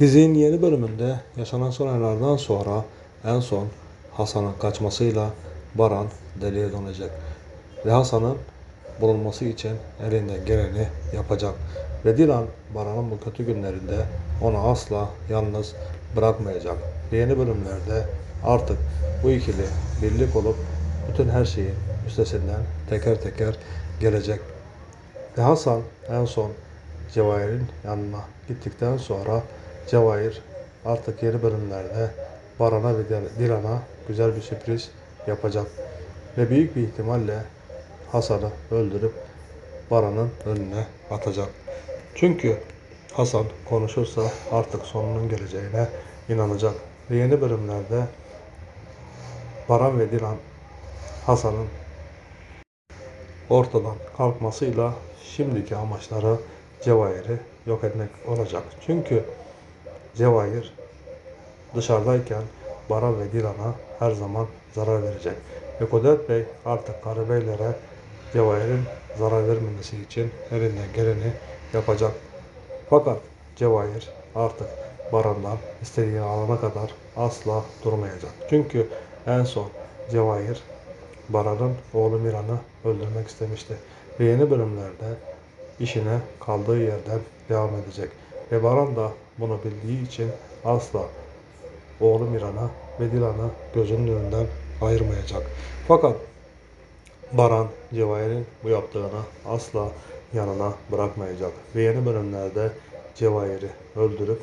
Dizinin yeni bölümünde yaşanan olaylardan sonra en son Hasan'ın kaçmasıyla Baran deliye dönecek. Ve Hasan'ın bulunması için elinden geleni yapacak. Ve Dilan Baran'ın bu kötü günlerinde onu asla yalnız bırakmayacak. Ve yeni bölümlerde artık bu ikili birlik olup bütün her şeyin üstesinden teker teker gelecek. Ve Hasan en son Cevahir'in yanına gittikten sonra Cevahir artık yeni bölümlerde Baran'a ve Dilan'a güzel bir sürpriz yapacak. Ve büyük bir ihtimalle Hasan'ı öldürüp Baran'ın önüne atacak. Çünkü Hasan konuşursa artık sonunun geleceğine inanacak. Ve yeni bölümlerde Baran ve Dilan Hasan'ın ortadan kalkmasıyla şimdiki amaçları Cevahir'i yok etmek olacak. Çünkü Cevahir dışarıdayken Baran ve Dilan'a her zaman zarar verecek. Ve Kudret Bey artık Karabeylere Cevahir'in zarar vermemesi için elinden geleni yapacak. Fakat Cevahir artık Baran'dan istediğini alana kadar asla durmayacak. Çünkü en son Cevahir Baran'ın oğlu Miran'ı öldürmek istemişti. Ve yeni bölümlerde işine kaldığı yerden devam edecek. Ve Baran da bunu bildiği için asla oğlu Miran'a ve Dilan'ı gözünün önünden ayırmayacak. Fakat Baran Cevahir'in bu yaptığını asla yanına bırakmayacak. Ve yeni bölümlerde Cevahir'i öldürüp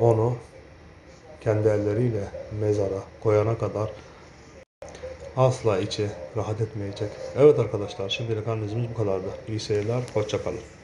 onu kendi elleriyle mezara koyana kadar asla içi rahat etmeyecek. Evet arkadaşlar şimdilik analizimiz bu kadardı. İyi seyirler, hoşçakalın.